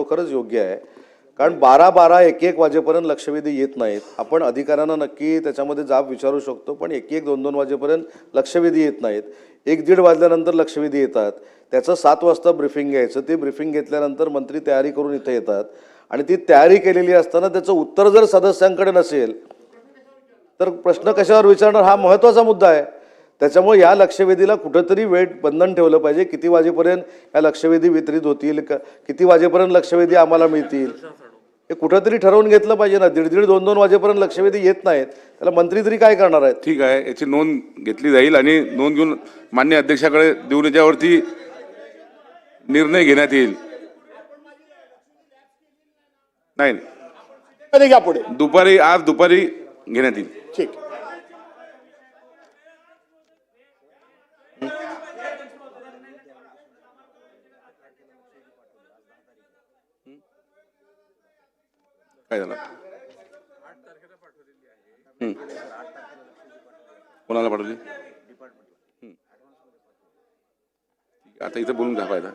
खरोखरच योग्य आहे. कारण बारा बारा एक एक वाजेपर्यंत लक्षवेधी येत नाहीत. आपण अधिकाऱ्यांना नक्की त्याच्यामध्ये जाब विचारू शकतो पण एक एक दोन दोन वाजेपर्यंत लक्षवेधी येत नाहीत. एक दीड वाजल्यानंतर लक्षवेधी येतात. त्याचं सात वाजता ब्रिफिंग घ्यायचं. ते ब्रिफिंग घेतल्यानंतर मंत्री तयारी करून इथे येतात. आणि ती तयारी केलेली असताना त्याचं उत्तर जर सदस्यांकडे नसेल तर प्रश्न कशावर विचारणार? हा महत्त्वाचा मुद्दा आहे. त्याच्यामुळे या लक्षवेधीला कुठंतरी वेळ बंधन ठेवलं पाहिजे. किती वाजेपर्यंत या लक्षवेधी वितरित होतील? क- किती वाजेपर्यंत लक्षवेधी आम्हाला मिळतील? हे कुठंतरी ठरवून घेतलं पाहिजे ना. दीड दीड दोन दोन वाजेपर्यंत लक्षवेधी येत नाहीत. त्याला मंत्री तरी काय करणार आहेत? ठीक आहे. याची नोंद घेतली जाईल आणि नोंद घेऊन मान्य अध्यक्षाकडे देऊन याच्यावरती निर्णय घेण्यात येईल. नाही. घ्या पुढे. दुपारी आज दुपारी घेण्यात येईल. ठीक काय झालं हं. कोणाला पाठवली हं. ठीक आहे, आता इथं बोलून घ्या पाहिजे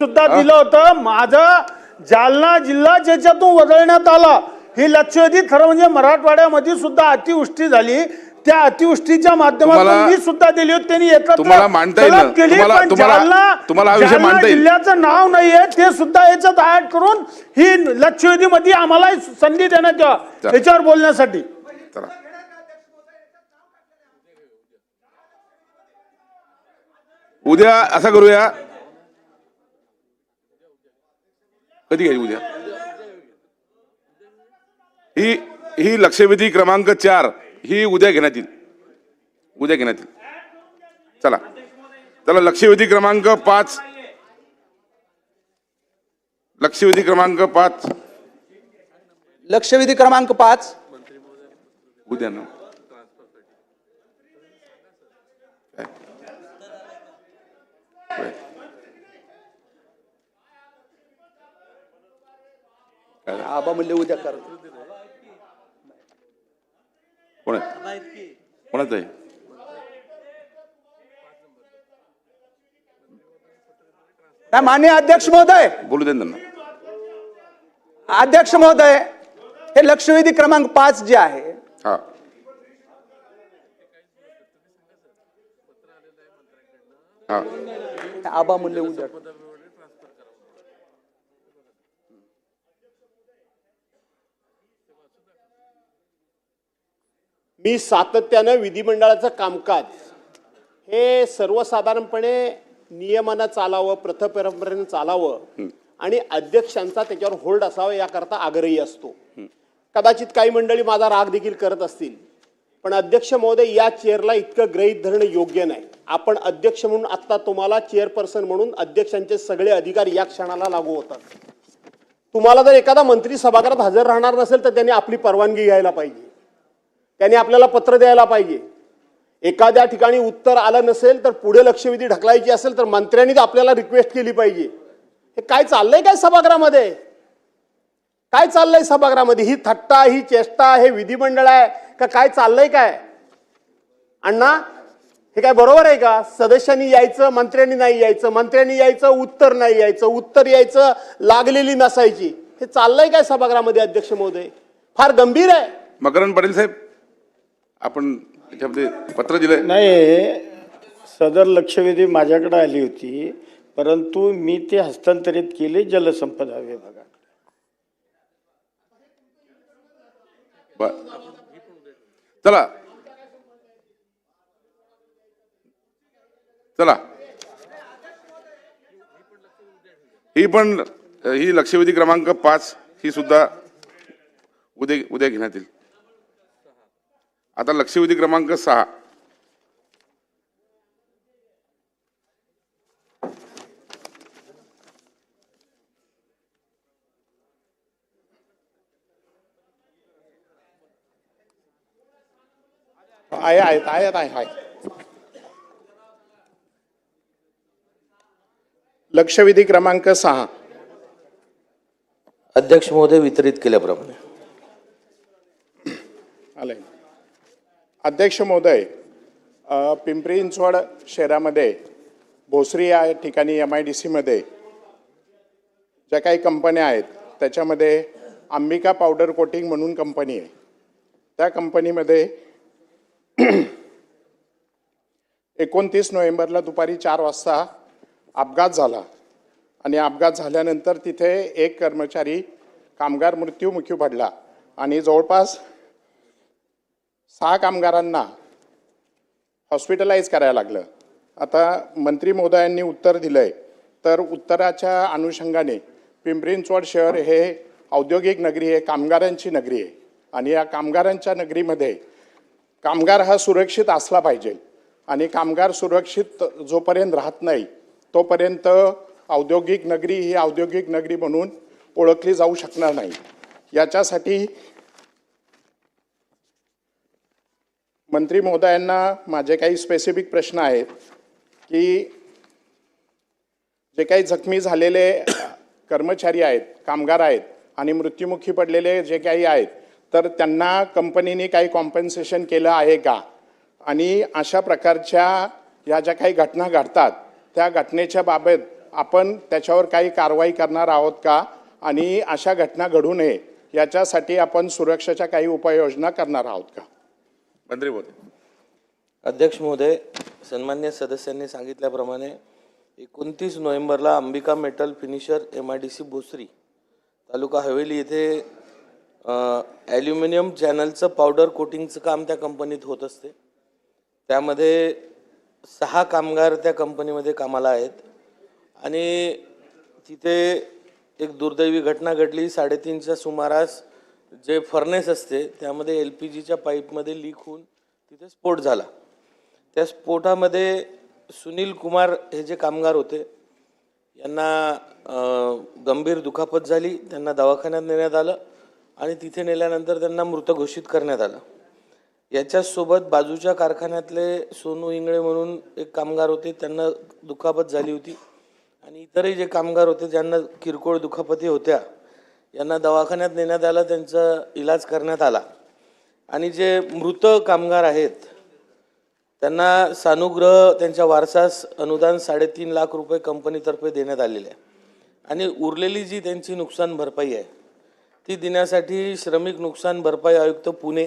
सुद्धा दिलं होतं. माझं जालना जिल्हा ज्याच्यातून वदळण्यात आला ही लक्षवेधी खरं म्हणजे मराठवाड्यामध्ये सुद्धा अतिवृष्टी झाली. त्या अतिवृष्टीच्या माध्यमातून तुम्हाला- मी सुद्धा दिली होती. त्यांनी एकत्र तुम्हाला मांडता येईल ना? तलब केली, तुम्हाला- पण तुम्हाला- जालना- तुम्हाला हा विषय जालना मांडता येईल. जिल्ह्याचं नाव नाहीये. ते सुद्धा याच्यात ऍड करून ही लक्षवेधीमध्ये आम्हाला संधी देण्यात यावा. याच्यावर बोलण्यासाठी. चला. उद्या असं करूया. कधी घ्यायची उद्या? ही ही लक्षवेधी क्रमांक चार ही उद्या घेण्यात येईल. उद्या घेण्यात येईल. चला. चला लक्षवेधी क्रमांक पाच. लक्षवेधी क्रमांक पाच. लक्षवेधी क्रमांक पाच. उद्या ना. काय? काय? आबा म्हणले उद्या कर. कोण आहे? कोणाचं आहे? नाही मान्य अध्यक्ष महोदय? बोलू दे त्यांना. अध्यक्ष महोदय हे लक्षवेधी क्रमांक पाच जे आहे आबा म्हणले उद्या मी सातत्यानं विधिमंडळाचं कामकाज हे सर्वसाधारणपणे नियमानं चालावं प्रथपरंपरेनं चालावं आणि अध्यक्षांचा त्याच्यावर होल्ड असावा याकरता आग्रही असतो. कदाचित काही मंडळी माझा राग देखील करत असतील पण अध्यक्ष महोदय या चेअरला इतकं गृहीत धरणं योग्य नाही. आपण अध्यक्ष म्हणून आत्ता तुम्हाला चेअरपर्सन म्हणून अध्यक्षांचे सगळे अधिकार या क्षणाला लागू होतात. तुम्हाला जर एखादा मंत्री सभागृहात हजर राहणार नसेल तर त्यांनी आपली परवानगी घ्यायला पाहिजे. त्यांनी आपल्याला पत्र द्यायला पाहिजे. एखाद्या ठिकाणी उत्तर आलं नसेल तर पुढे लक्षवेधी ढकलायची असेल तर मंत्र्यांनीच आपल्याला रिक्वेस्ट केली पाहिजे. हे काय चाललंय काय सभागृहामध्ये? काय चाललंय सभागृहामध्ये? ही थट्टा ही चेष्टा हे विधिमंडळ आहे का काय चाललंय काय? अण्णा हे काय बरोबर आहे का? सदस्यांनी यायचं मंत्र्यांनी नाही यायचं मंत्र्यांनी यायचं उत्तर नाही यायचं उत्तर यायचं लागलेली नसायची. हे चाललंय काय सभागृहामध्ये अध्यक्ष महोदय? फार गंभीर आहे. मकरंद पाटील साहेब आपण याच्यामध्ये पत्र दिलंय? नाही सदर लक्षवेधी माझ्याकडे आली होती परंतु मी ते हस्तांतरित केले जलसंपदा विभागाकडे. बर चला. चला. ही पण ही लक्षवेधी क्रमांक पाच ही सुद्धा उद्या उद्या घेण्यात येईल. आता लक्षवेधी क्रमांक सहा. आहे आहेत आहेत आहे आहे. लक्षवेधी क्रमांक सहा. अध्यक्ष महोदय वितरित केल्याप्रमाणे. आलंय. अध्यक्ष महोदय पिंपरी चिंचवड शहरामध्ये भोसरी या ठिकाणी एम आय डी सीमध्ये ज्या काही कंपन्या आहेत त्याच्यामध्ये अंबिका पावडर कोटिंग म्हणून कंपनी आहे. त्या कंपनीमध्ये एकोणतीस नोव्हेंबरला दुपारी चार वाजता अपघात झाला. आणि अपघात झाल्यानंतर तिथे एक कर्मचारी कामगार मृत्यूमुखी पडला. आणि जवळपास सहा कामगारांना हॉस्पिटलाइज करायला लागलं. आता मंत्री महोदयांनी उत्तर दिलं आहे तर उत्तराच्या अनुषंगाने पिंपरी चिंचवड शहर हे औद्योगिक नगरी आहे कामगारांची नगरी आहे. आणि या कामगारांच्या नगरीमध्ये कामगार हा सुरक्षित असला पाहिजे. आणि कामगार सुरक्षित जोपर्यंत राहत नाही तोपर्यंत औद्योगिक नगरी ही औद्योगिक नगरी म्हणून ओळखली जाऊ शकणार नाही. याच्यासाठी मंत्री महोदयांना माझे काही स्पेसिफिक प्रश्न आहेत की जे काही जखमी झालेले कर्मचारी आहेत कामगार आहेत आणि मृत्युमुखी पडलेले जे काही आहेत तर त्यांना कंपनीने काही कॉम्पन्सेशन केलं आहे का? आणि अशा प्रकारच्या या ज्या काही घटना घडतात त्या घटनेच्या बाबत आपण त्याच्यावर काही कारवाई करणार आहोत का? आणि अशा घटना घडू नये याच्यासाठी आपण सुरक्षेच्या काही उपाययोजना करणार आहोत का? मंत्री महोदय अध्यक्ष महोदय सन्मान्य सदस्यांनी सांगितल्याप्रमाणे एकोणतीस नोव्हेंबरला Ambika metal finisher M I D C Bhosari taluka Haveli येथे ॲल्युमिनियम चॅनलचं पावडर कोटिंगचं काम त्या कंपनीत होत असते. त्यामध्ये सहा कामगार त्या कंपनीमध्ये कामाला आहेत. आणि तिथे एक दुर्दैवी घटना घडली. साडेतीनच्या सुमारास जे फर्नेस असते त्यामध्ये एल पी जीच्या पाईपमध्ये लीक होऊन तिथे स्फोट झाला. त्या स्फोटामध्ये सुनील कुमार हे जे कामगार होते यांना गंभीर दुखापत झाली त्यांना दवाखान्यात नेण्यात आलं आणि तिथे नेल्यानंतर त्यांना मृत घोषित करण्यात आलं. याच्यासोबत बाजूच्या कारखान्यातले सोनू इंगळे म्हणून एक कामगार होते त्यांना दुखापत झाली होती. आणि इतरही जे कामगार होते ज्यांना किरकोळ दुखापती होत्या यांना दवाखान्यात नेण्यात आलं त्यांचा इलाज करण्यात आला. आणि जे मृत कामगार आहेत त्यांना सानुग्रह त्यांच्या वारसास अनुदान साडेतीन लाख रुपये कंपनीतर्फे देण्यात आलेले आहे. आणि उरलेली जी त्यांची नुकसान भरपाई आहे ती देण्यासाठी श्रमिक नुकसान भरपाई आयुक्त पुणे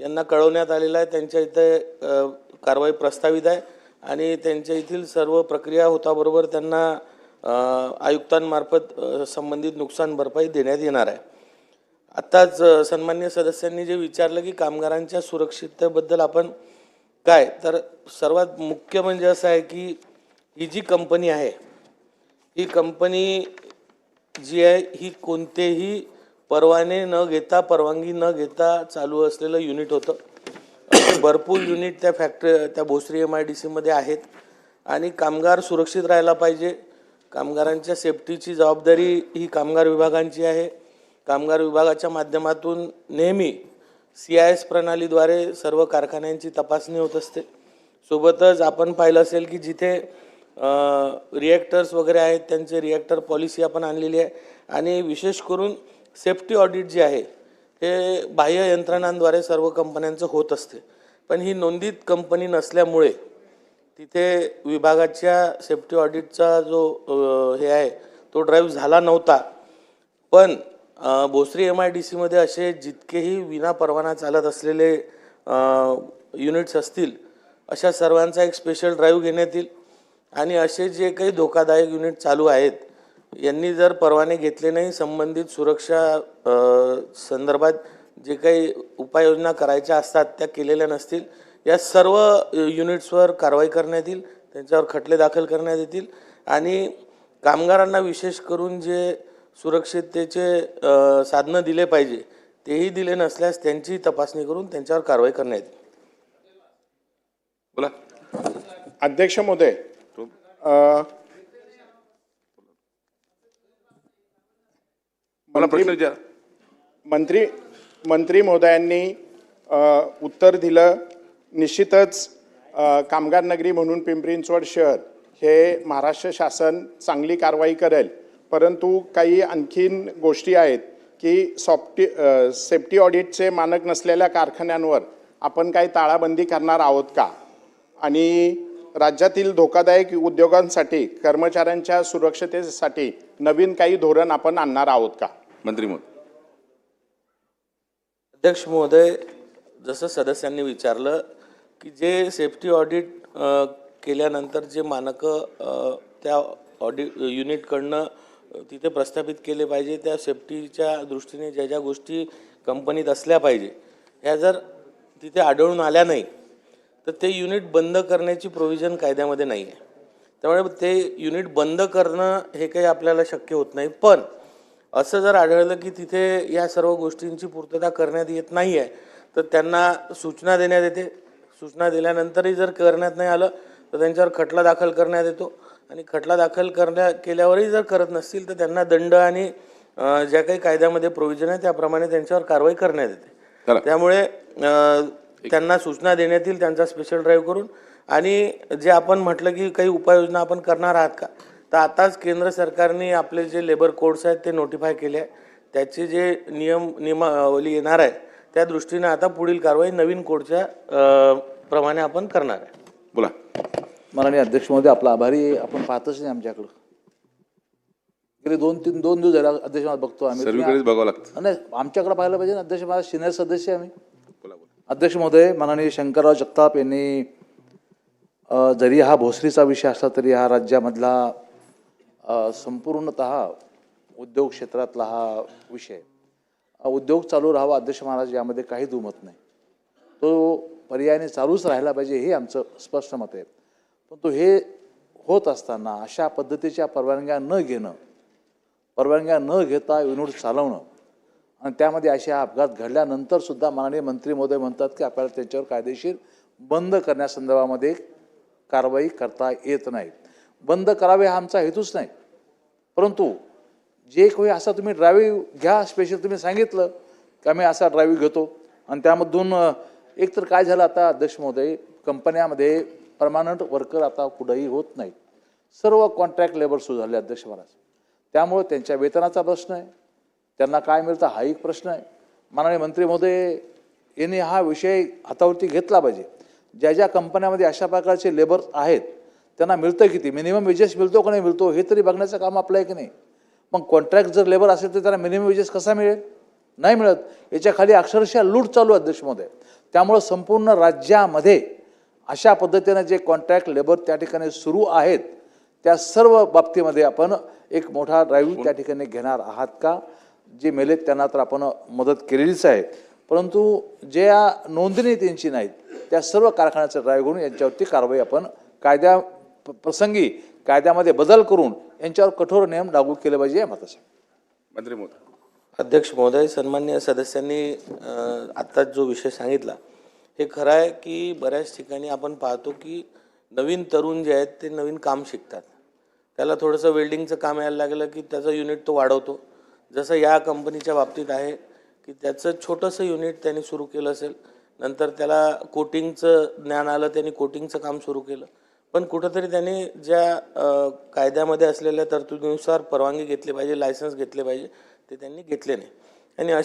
यांना कळवण्यात आलेलं आहे. त्यांच्या इथे कारवाई प्रस्तावित आहे. आणि त्यांच्या येथील सर्व प्रक्रिया होताबरोबर त्यांना आयुक्तांमार्फत संबंधित नुकसान भरपाई देण्यात येणार आहे. आत्ताच सन्मान्य सदस्यांनी जे विचारलं की कामगारांच्या सुरक्षिततेबद्दल आपण काय तर सर्वात मुख्य म्हणजे असं आहे की ही जी कंपनी आहे ही कंपनी जी आहे ही कोणतेही परवाने न घेता परवानगी न घेता चालू असलेलं युनिट होतं. भरपूर युनिट त्या फॅक्टरी त्या भोसरी एम आय डी सीमध्ये आहेत आणि कामगार सुरक्षित राहायला पाहिजे. कामगारांच्या सेफ्टीची जबाबदारी ही कामगार विभागांची आहे. कामगार विभागाच्या माध्यमातून नेहमी सी आय एस प्रणालीद्वारे सर्व कारखान्यांची तपासणी होत असते. सोबतच आपण पाहिलं असेल की जिथे रिॲक्टर्स वगैरे आहेत त्यांचे रिॲक्टर पॉलिसी आपण आणलेली आहे. आणि विशेष करून सेफ्टी ऑडिट जे आहे हे बाह्य यंत्रणांद्वारे सर्व कंपन्यांचं होत असते. पण ही नोंदीत कंपनी नसल्यामुळे तिथे विभागाच्या सेफ्टी ऑडिटचा जो हे आहे तो ड्राईव्ह झाला नव्हता. पण भोसरी एम आय डी सीमध्ये असे जितकेही विना परवाना चालत असलेले युनिट्स असतील अशा सर्वांचा एक स्पेशल ड्राईव्ह घेण्यात येईल. आणि असे जे काही धोकादायक युनिट चालू आहेत यांनी जर परवाने घेतले नाही संबंधित सुरक्षा संदर्भात जे काही उपाययोजना करायच्या असतात त्या केलेल्या नसतील या सर्व युनिट्सवर कारवाई करण्यात येईल त्यांच्यावर खटले दाखल करण्यात येतील आणि कामगारांना विशेष करून जे सुरक्षिततेचे साधनं दिले पाहिजे तेही दिले नसल्यास त्यांची तपासणी करून त्यांच्यावर कारवाई करण्यात येईल. बोला. अध्यक्ष महोदय मला प्रश्न विचार. मंत्री मंत्री महोदयांनी उत्तर दिलं निश्चितच कामगार नगरी म्हणून पिंपरी चिंचवड शहर हे महाराष्ट्र शासन चांगली कारवाई करेल. परंतु काही आणखीन गोष्टी आहेत की सॉफ्टी सेफ्टी ऑडिटचे मानक नसलेल्या कारखान्यांवर आपण काही ताळाबंदी करणार आहोत का? आणि राज्यातील धोकादायक उद्योगांसाठी कर्मचाऱ्यांच्या सुरक्षतेसाठी नवीन काही धोरण आपण आणणार आहोत का? मंत्री महोदय. अध्यक्ष महोदय जसं सदस्यांनी विचारलं की जे सेफ्टी ऑडिट केल्यानंतर जे मानकं त्या ऑडिट युनिटकडनं तिथे प्रस्थापित केले पाहिजे त्या सेफ्टीच्या दृष्टीने ज्या ज्या गोष्टी कंपनीत असल्या पाहिजे ह्या जर तिथे आढळून आल्या नाही तर ते युनिट बंद करण्याची प्रोव्हिजन कायद्यामध्ये नाही आहे त्यामुळे ते युनिट बंद करणं हे काही आपल्याला शक्य होत नाही. पण असं जर आढळलं की तिथे या सर्व गोष्टींची पूर्तता करण्यात येत नाही आहे तर त्यांना सूचना देण्यात येते. सूचना दिल्यानंतरही जर करण्यात नाही आलं तर त्यांच्यावर खटला दाखल करण्यात येतो. आणि खटला दाखल करण्या केल्यावरही जर करत नसतील तर त्यांना दंड आणि ज्या काही कायद्यामध्ये प्रोव्हिजन आहे त्याप्रमाणे त्यांच्यावर कारवाई करण्यात. येते. त्यामुळे त्यांना सूचना देण्यात येईल त्यांचा स्पेशल ड्राईव्ह करून. आणि जे आपण म्हटलं की काही उपाययोजना आपण करणार आहात का? तर आताच केंद्र सरकारने आपले जे लेबर कोड्स आहेत ते नोटिफाय केले आहे त्याचे जे नियम नियमावली येणार आहे त्या दृष्टीने आता पुढील कारवाई नवीन कोडच्या अं, प्रमाणे आपण करणार आहे. बोला. माननीय अध्यक्ष महोदय आपला आभारी. आपण पाहतच नाही आमच्याकडं. गेले दोन तीन दोन दिवस झाले अध्यक्ष महोदय बघतो आम्ही. सर्वीकडेच बघावं लागतं. नाही आमच्याकडे पाहायला पाहिजे ना अध्यक्ष माझा सिनियर सदस्य आहे आम्ही. बोला बोला. अध्यक्ष महोदय माननीय शंकरराव जगताप यांनी अ, जरी हा भोसरीचा विषय असला तरी हा राज्यामधला अ, संपूर्णत उद्योग क्षेत्रातला हा विषय उद्योग चालू राहावा अध्यक्ष महाराज यामध्ये काही दुमत नाही. तो पर्यायाने चालूच राहिला पाहिजे हे आमचं स्पष्ट मत आहे. पण तो हे होत असताना अशा पद्धतीच्या परवानग्या न घेणं परवानग्या न घेता युनिट चालवणं आणि त्यामध्ये असे अपघात घडल्यानंतरसुद्धा माननीय मंत्री महोदय म्हणतात की आपल्याला त्याच्यावर कायदेशीर बंद करण्यासंदर्भामध्ये कारवाई करता येत नाही. बंद करावे हा आमचा हेतूच नाही. परंतु जे काही असा तुम्ही ड्रायव्हिंग घ्या स्पेशल तुम्ही सांगितलं की आम्ही असा ड्रायव्हिंग घेतो. आणि त्यामधून एकतर एक तर काय झालं आता अध्यक्ष महोदय कंपन्यामध्ये परमानंट वर्कर आता कुठंही होत नाही. सर्व कॉन्ट्रॅक्ट लेबर सुरू झाले अध्यक्ष महाराज. त्यामुळे त्यांच्या वेतनाचा प्रश्न आहे. त्यांना काय मिळतं हा एक प्रश्न आहे. माननीय मंत्री महोदय यांनी हा विषय हातावरती घेतला पाहिजे. ज्या ज्या कंपन्यामध्ये अशा प्रकारचे लेबर आहेत त्यांना मिळतं किती? मिनिमम वेजेस मिळतो का नाही मिळतो? हे तरी बघण्याचं काम आपलं आहे की नाही? मग कॉन्ट्रॅक्ट जर लेबर असेल तर त्याला मिनिमम वेजेस कसा मिळेल? नाही मिळत. याच्याखाली अक्षरशः लूट चालू आहे देशमध्ये. त्यामुळं संपूर्ण राज्यामध्ये अशा पद्धतीनं जे कॉन्ट्रॅक्ट लेबर त्या ठिकाणी सुरू आहेत त्या सर्व बाबतीमध्ये आपण एक मोठा ड्राईव्ह त्या ठिकाणी घेणार आहात का? जे मेलेत त्यांना तर आपण मदत केलेलीच आहे. परंतु ज्या नोंदणी त्यांची नाहीत त्या सर्व कारखान्याचं ड्राईव्ह घेऊन यांच्यावरती कारवाई आपण कायद्या प- प्रसंगी कायद्यामध्ये बदल करून यांच्यावर कठोर नियम लागू केले पाहिजे या मताचं. मंत्री महोदय अध्यक्ष महोदय सन्मान्य सदस्यांनी आत्ताच जो विषय सांगितला हे खरं आहे की बऱ्याच ठिकाणी आपण पाहतो की नवीन तरुण जे आहेत ते नवीन काम शिकतात. त्याला थोडंसं वेल्डिंगचं काम यायला लागलं की त्याचं युनिट तो वाढवतो. जसं या कंपनीच्या बाबतीत आहे की त्याचं छोटंसं युनिट त्यांनी सुरू केलं असेल नंतर त्याला कोटिंगचं ज्ञान आलं त्यांनी कोटिंगचं काम सुरू केलं. पण कुठंतरी त्यांनी ज्या कायद्यामध्ये असलेल्या तरतुदीनुसार परवानगी घेतली पाहिजे लायसन्स घेतले पाहिजे ते त्यांनी घेतले नाही. आणि